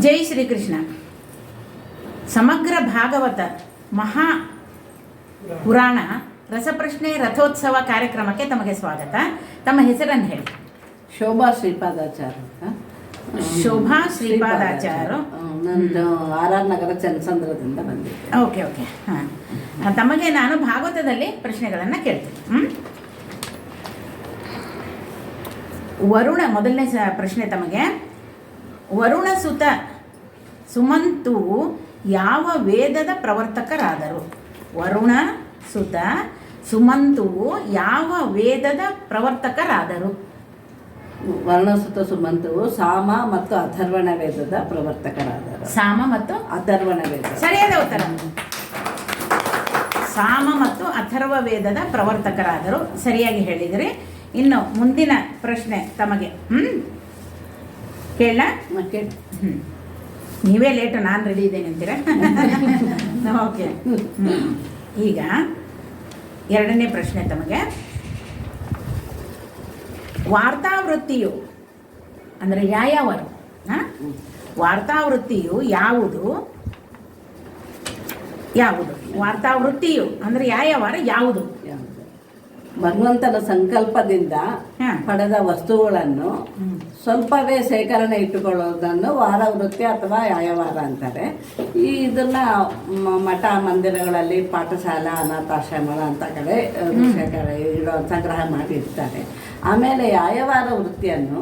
ಜೈ ಶ್ರೀಕೃಷ್ಣ. ಸಮಗ್ರ ಭಾಗವತ ಮಹಾ ಪುರಾಣ ರಸಪ್ರಶ್ನೆ ರಥೋತ್ಸವ ಕಾರ್ಯಕ್ರಮಕ್ಕೆ ತಮಗೆ ಸ್ವಾಗತ. ತಮ್ಮ ಹೆಸರನ್ನು ಹೇಳಿ. ಶೋಭಾ ಶ್ರೀಪಾದಾಚಾರ. ಶೋಭಾ ಶ್ರೀಪಾದಾಚಾರ ನಂದು ಆರ್ ಆರ್ ನಗರ ಚನ್ನಸಂದ್ರದಿಂದ ಬಂದಿದ್ದೆ ಓಕೆ ಓಕೆ. ಹಾಂ. ತಮಗೆ ನಾನು ಭಾಗವತದಲ್ಲಿ ಪ್ರಶ್ನೆಗಳನ್ನು ಕೇಳ್ತೀನಿ? ವರುಣ ಮೊದಲನೇ ಸ ಪ್ರಶ್ನೆ ತಮಗೆ. ವರುಣ ಸುತ ಸುಮಂತು ಯಾವ ವೇದದ ಪ್ರವರ್ತಕರಾದರು? ವರುಣ ಸುತ ಸುಮಂತು ಯಾವ ವೇದದ ಪ್ರವರ್ತಕರಾದರು? ವರ್ಣಸುತ ಸುಮಂತು ಸಾಮ ಮತ್ತು ಅಥರ್ವಣ ವೇದದ ಪ್ರವರ್ತಕರಾದರು. ಸಾಮ ಮತ್ತು ಅಥರ್ವಣ ವೇದ. ಸರಿಯಾದ ಉತ್ತರ. ಸಾಮ ಮತ್ತು ಅಥರ್ವ ವೇದದ ಪ್ರವರ್ತಕರಾದರು. ಸರಿಯಾಗಿ ಹೇಳಿದರೆ. ಇನ್ನು ಮುಂದಿನ ಪ್ರಶ್ನೆ ತಮಗೆ ಹ್ಞೂ ಕೇಳ. ಹ್ಮ್. ನೀವೇ ಲೇಟು ನಾನು ರೆಡಿ ಇದ್ದೇನೆ ಅಂತೀರಾ? ಓಕೆ. ಈಗ ಎರಡನೇ ಪ್ರಶ್ನೆ ತಮಗೆ. ವಾರ್ತಾವೃತ್ತಿಯು, ಅಂದರೆ ಯಾವ್ಯಾವರು ಹಾಂ? ವಾರ್ತಾವೃತ್ತಿಯು ಯಾವುದು? ಯಾವುದು? ವಾರ್ತಾವೃತ್ತಿಯು, ಅಂದರೆ ಯಾಯಾವಾರ ಯಾವುದು ಯಾವುದು? ಭಗವಂತನ ಸಂಕಲ್ಪದಿಂದ. ಪಡೆದ ವಸ್ತುಗಳನ್ನು ಸ್ವಲ್ಪವೇ ಶೇಖರಣೆ ಇಟ್ಟುಕೊಳ್ಳೋದನ್ನು ವಾರ ವೃತ್ತಿ ಅಥವಾ ಯಾಯವಾರ ಅಂತಾರೆ. ಈ ಇದನ್ನ ಮಠ ಮಂದಿರಗಳಲ್ಲಿ ಪಾಠಶಾಲಾ ಅನಾಥಾಶ್ರಮಗಳ ಅಂತ ಕಡೆ ಶೇಖರ ಶೇಖರಣೆ ಇಡೋ ಸಂಗ್ರಹ ಮಾಡಿರ್ತಾರೆ. ಆಮೇಲೆ ಯಾಯವಾರ ವೃತ್ತಿಯನ್ನು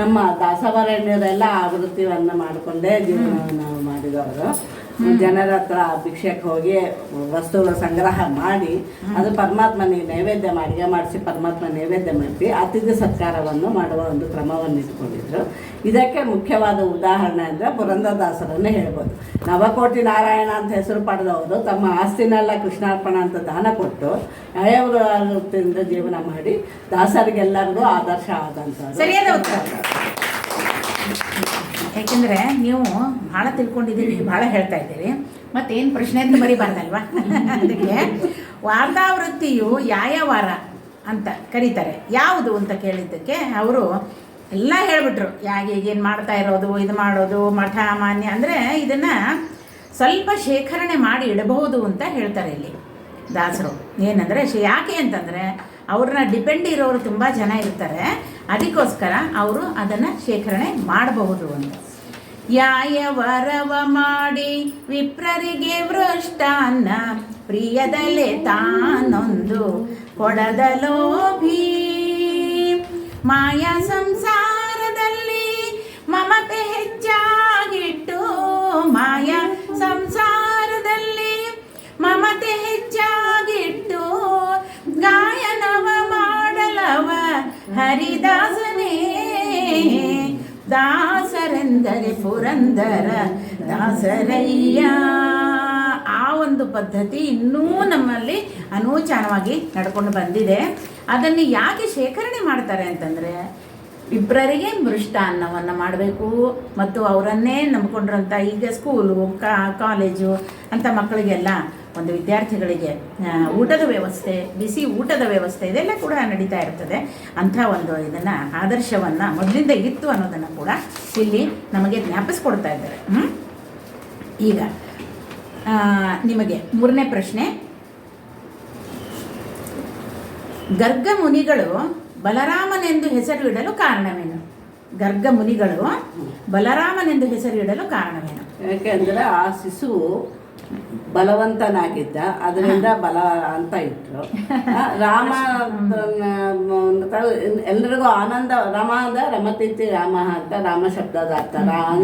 ನಮ್ಮ ದಾಸವರಣ್ಯರೆಲ್ಲ ಆ ವೃತ್ತಿಯನ್ನು ಮಾಡಿಕೊಂಡೇ ಜೀವನವನ್ನು ಮಾಡಿದವರು. ಜನರ ಹತ್ರ ಭಿಕ್ಷೆಗೆ ಹೋಗಿ ವಸ್ತುಗಳ ಸಂಗ್ರಹ ಮಾಡಿ ಅದು ಪರಮಾತ್ಮನಿಗೆ ನೈವೇದ್ಯ ಅಡುಗೆ ಮಾಡಿಸಿ ಪರಮಾತ್ಮ ನೈವೇದ್ಯ ಮಾಡಿ ಅತಿಥಿ ಸತ್ಕಾರವನ್ನು ಮಾಡುವ ಒಂದು ಕ್ರಮವನ್ನು ಇಟ್ಕೊಂಡಿದ್ರು. ಇದಕ್ಕೆ ಮುಖ್ಯವಾದ ಉದಾಹರಣೆ ಅಂದರೆ ಪುರಂದರದಾಸರನ್ನು ಹೇಳ್ಬೋದು. ನವಕೋಟಿ ನಾರಾಯಣ ಅಂತ ಹೆಸರು ಪಡೆದವರು ತಮ್ಮ ಆಸ್ತಿನೆಲ್ಲ ಕೃಷ್ಣಾರ್ಪಣ ಅಂತ ದಾನ ಕೊಟ್ಟು ವೃತ್ತಿಯಿಂದ ಜೀವನ ಮಾಡಿ ದಾಸರಿಗೆಲ್ಲರಿಗೂ ಆದರ್ಶ ಆದಂಥ ಸರಿಯಾದ ಉತ್ತರ. ಯಾಕೆಂದ್ರೆ ನೀವು ಭಾಳ ತಿಳ್ಕೊಂಡಿದ್ದೀರಿ, ಭಾಳ ಹೇಳ್ತಾ ಇದ್ದೀರಿ. ಮತ್ತೇನು ಪ್ರಶ್ನೆ ಅಂತ ಬರೀಬಾರ್ದಲ್ವಾ ಅದಕ್ಕೆ ವಾರ್ತಾವೃತ್ತಿಯು ಯಾಯವಾರ ಅಂತ ಕರೀತಾರೆ. ಯಾವುದು ಅಂತ ಕೇಳಿದ್ದಕ್ಕೆ ಅವರು ಎಲ್ಲ ಹೇಳಿಬಿಟ್ರು. ಯಾಕೆ ಈಗೇನು ಮಾಡ್ತಾ ಇರೋದು, ಇದು ಮಾಡೋದು, ಮಠ, ಮಾನ್ಯ ಅಂದರೆ ಇದನ್ನು ಸ್ವಲ್ಪ ಶೇಖರಣೆ ಮಾಡಿ ಇಡಬಹುದು ಅಂತ ಹೇಳ್ತಾರೆ ಇಲ್ಲಿ ದಾಸರು. ಏನಂದರೆ ಯಾಕೆ ಅಂತಂದರೆ ಅವ್ರನ್ನ ಡಿಪೆಂಡ್ ಇರೋರು ತುಂಬ ಜನ ಇರ್ತಾರೆ. ಅದಕ್ಕೋಸ್ಕರ ಅವರು ಅದನ್ನು ಶೇಖರಣೆ ಮಾಡಬಹುದು ಅಂತ. ಯಾಯವರವ ಮಾಡಿ ವಿಪ್ರರಿಗೆ ವೃಷ್ಟಾನ್ನ ಪ್ರಿಯದಲ್ಲೇ ತಾನೊಂದು ಕೊಡದಲೋಭಿ ಮಾಯಾ ಸಂಸಾರದಲ್ಲಿ ಹರಿದಾಸನೇ, ದಾಸರೆಂದರೆ ಪುರಂದರ ದಾಸರಯ್ಯ. ಆ ಒಂದು ಪದ್ಧತಿ ಇನ್ನೂ ನಮ್ಮಲ್ಲಿ ಅನೂಚಾನವಾಗಿ ನಡ್ಕೊಂಡು ಬಂದಿದೆ. ಅದನ್ನು ಯಾಕೆ ಶೇಖರಣೆ ಮಾಡ್ತಾರೆ ಅಂತಂದರೆ ಇಬ್ಬರಿಗೆ ಮೃಷ್ಟಾನ್ನವನ್ನು ಮಾಡಬೇಕು. ಮತ್ತು ಅವರನ್ನೇ ನಂಬ್ಕೊಂಡಿರೋಂಥ ಈಗ ಸ್ಕೂಲು ಕಾ ಕಾಲೇಜು ಅಂಥ ಮಕ್ಕಳಿಗೆಲ್ಲ ಒಂದು ವಿದ್ಯಾರ್ಥಿಗಳಿಗೆ ಊಟದ ವ್ಯವಸ್ಥೆ ಬಿಸಿ ಊಟದ ವ್ಯವಸ್ಥೆ ಇದೆಲ್ಲ ಕೂಡ ನಡೀತಾ ಇರ್ತದೆ. ಅಂಥ ಒಂದು ಇದನ್ನು ಆದರ್ಶವನ್ನು ಮೊದಲಿಂದ ಇತ್ತು ಅನ್ನೋದನ್ನು ಕೂಡ ಇಲ್ಲಿ ನಮಗೆ ಜ್ಞಾಪಿಸ್ಕೊಡ್ತಾ ಇದ್ದಾರೆ. ಈಗ ನಿಮಗೆ ಮೂರನೇ ಪ್ರಶ್ನೆ. ಗರ್ಗ ಮುನಿಗಳು ಬಲರಾಮನೆಂದು ಹೆಸರು ಇಡಲು ಕಾರಣವೇನು? ಗರ್ಗ ಮುನಿಗಳು ಬಲರಾಮನೆಂದು ಹೆಸರು ಇಡಲು ಕಾರಣವೇನು? ಯಾಕೆಂದ್ರೆ ಆ ಶಿಶುವು ಬಲವಂತನಾಗಿದ್ದ ಅದರಿಂದ ಬಲ ಅಂತ ಇಟ್ರು. ರಾಮ ಎಲ್ರಿಗೂ ಆನಂದ ರಾಮ ಅಂದ ರಮತೀತಿ ರಾಮ ಅಂತ ರಾಮ ಶಬ್ದದ ಅರ್ಥ.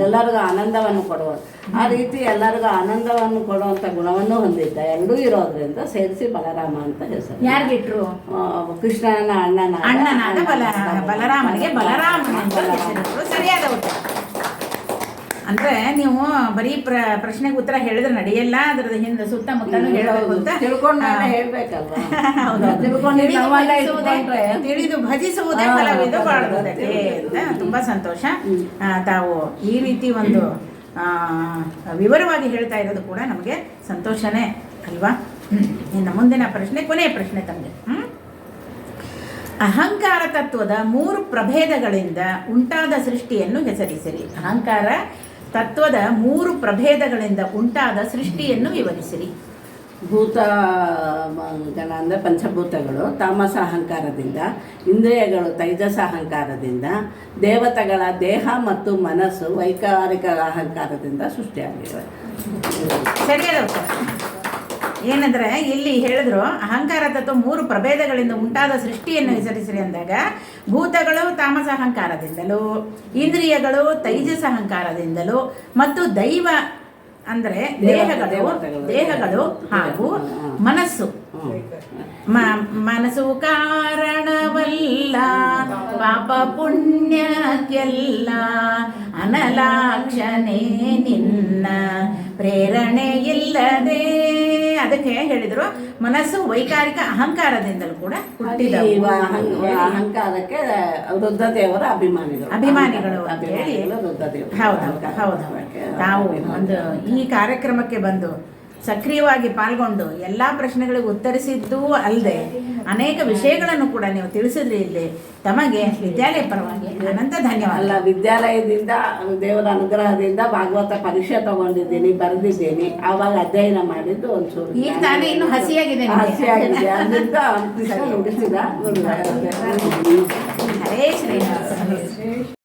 ಎಲ್ಲರಿಗೂ ಆನಂದವನ್ನು ಕೊಡುವ. ಆ ರೀತಿ ಎಲ್ಲರಿಗೂ ಆನಂದವನ್ನು ಕೊಡುವಂತ ಗುಣವನ್ನು ಹೊಂದಿದ್ದ. ಎರಡೂ ಇರೋದ್ರಿಂದ ಸೇರಿಸಿ ಬಲರಾಮ ಅಂತ ಹೆಸರು. ಯಾರಿಗಿಟ್ರು? ಕೃಷ್ಣನ ಅಣ್ಣನ. ಅಣ್ಣನ ಬಲ ಬಲರಾಮನಿಗೆ ಬಲರಾಮ ಸರಿಯಾದ ಉತ್ತರ. ಅಂದ್ರೆ ನೀವು ಬರೀ ಪ್ರ ಪ್ರಶ್ನೆಗೆ ಉತ್ತರ ಹೇಳಿದ್ರೆ ನಡೆಯಲ್ಲ ಅದ್ರದ್ದು ಹಿಂದೆ ಸುತ್ತಮುತ್ತಲೂ ಹೇಳಬೇಕು ಅಂತ. ಹೇಳ್ಬೇಕಲ್ವಾ. ತಿಳ್ಕೊಂಡು ತಿಳಿದು ಭಜಿಸುವುದೇ- ಹೌದು, ಬಾಳುವುದಕ್ಕೆ ಅಂತ ತುಂಬಾ ಸಂತೋಷ. ತಾವು ಈ ರೀತಿ ಒಂದು ಆ, ವಿವರವಾಗಿ ಹೇಳ್ತಾ ಇರೋದು ಕೂಡ ನಮಗೆ ಸಂತೋಷನೇ ಅಲ್ವಾ? ಇನ್ನ ಮುಂದಿನ ಪ್ರಶ್ನೆ ಕೊನೆಯ ಪ್ರಶ್ನೆ ತಮಗೆ ಹ್ಮ್. ಅಹಂಕಾರ ತತ್ವದ ಮೂರು ಪ್ರಭೇದಗಳಿಂದ ಉಂಟಾದ ಸೃಷ್ಟಿಯನ್ನು ಹೆಸರಿಸಿರಿ. ಅಹಂಕಾರ ತತ್ವದ ಮೂರು ಪ್ರಭೇದಗಳಿಂದ ಉಂಟಾದ ಸೃಷ್ಟಿಯನ್ನು ವಿವರಿಸಿರಿ. ಭೂತ ಮ- ಗಣ ಅಂದರೆ ಪಂಚಭೂತಗಳು ತಾಮಸ ಅಹಂಕಾರದಿಂದ ಇಂದ್ರಿಯಗಳು ತೈಜಸ ಅಹಂಕಾರದಿಂದ ದೇವತೆಗಳ ದೇಹ ಮತ್ತು ಮನಸ್ಸು ವೈಕಾರಿಕ ಅಹಂಕಾರದಿಂದ ಉತ್ತರ. ಏನಂದ್ರೆ ಇಲ್ಲಿ ಹೇಳಿದ್ರು, ಅಹಂಕಾರ ತತ್ವ ಮೂರು ಪ್ರಭೇದಗಳಿಂದ ಉಂಟಾದ ಸೃಷ್ಟಿಯನ್ನು ಹೆಸರಿಸಿರಿ ಅಂದಾಗ, ಭೂತಗಳು ತಾಮಸ ಅಹಂಕಾರದಿಂದಲೂ, ಇಂದ್ರಿಯಗಳು ತೈಜಸ ಅಹಂಕಾರದಿಂದಲೂ ಮತ್ತು ದೈವ ಅಂದ್ರೆ ದೇಹಗಳು ದೇಹಗಳು ಹಾಗೂ ಮನಸ್ಸು. ಮನಸ್ಸು ಕಾರಣವಲ್ಲ, ಪಾಪ ಪುಣ್ಯಕ್ಕೆಲ್ಲ ಅನಲಾಕ್ಷಣೆ ನಿನ್ನ, ಪ್ರೇರಣೆ ಇಲ್ಲದೆ ಅದಕ್ಕೆ ಹೇಳಿದ್ರು ಮನಸ್ಸು ವೈಕಾರಿಕ ಅಹಂಕಾರದಿಂದಲೂ ಕೂಡ ಹುಟ್ಟಿದ ಅಹಂಕಾರಕ್ಕೆ ರುದ್ರದೇವರ ಅಭಿಮಾನಿಗಳು. ಅಭಿಮಾನಿಗಳು ಅಂತ ಹೇಳಿ ಹೌದು ಹೌದು. ತಾವು ಒಂದು ಈ ಕಾರ್ಯಕ್ರಮಕ್ಕೆ ಬಂದು ಸಕ್ರಿಯವಾಗಿ ಪಾಲ್ಗೊಂಡು ಎಲ್ಲ ಪ್ರಶ್ನೆಗಳಿಗೆ ಉತ್ತರಿಸಿದ್ದೂ ಅಲ್ಲದೆ ಅನೇಕ ವಿಷಯಗಳನ್ನು ಕೂಡ ನೀವು ತಿಳಿಸಿದ್ರಿ ಇಲ್ಲಿ. ತಮಗೆ ವಿದ್ಯಾಲಯ ಪರವಾಗಿ ಅನಂತ ಧನ್ಯವಾದ. ಅಲ್ಲ ವಿದ್ಯಾಲಯದಿಂದ ದೇವರ ಅನುಗ್ರಹದಿಂದ ಭಾಗವತ ಪರೀಕ್ಷೆ ತಗೊಂಡಿದ್ದೀನಿ ಬರೆದಿದ್ದೀನಿ. ಅವಾಗ ಅಧ್ಯಯನ ಮಾಡಿದ್ದು ಒಂಚೂರು ಈಗ ತಾನೇ ಇನ್ನು ಹಸಿಯಾಗಿದೆ. ಹಸಿಯಾಗಿದೆ. ಅದರಿಂದ ಕೃಷ್ಣ ನುಡಿಸಿದ ಹರೇ ಶ್ರೀನಿವಾಸ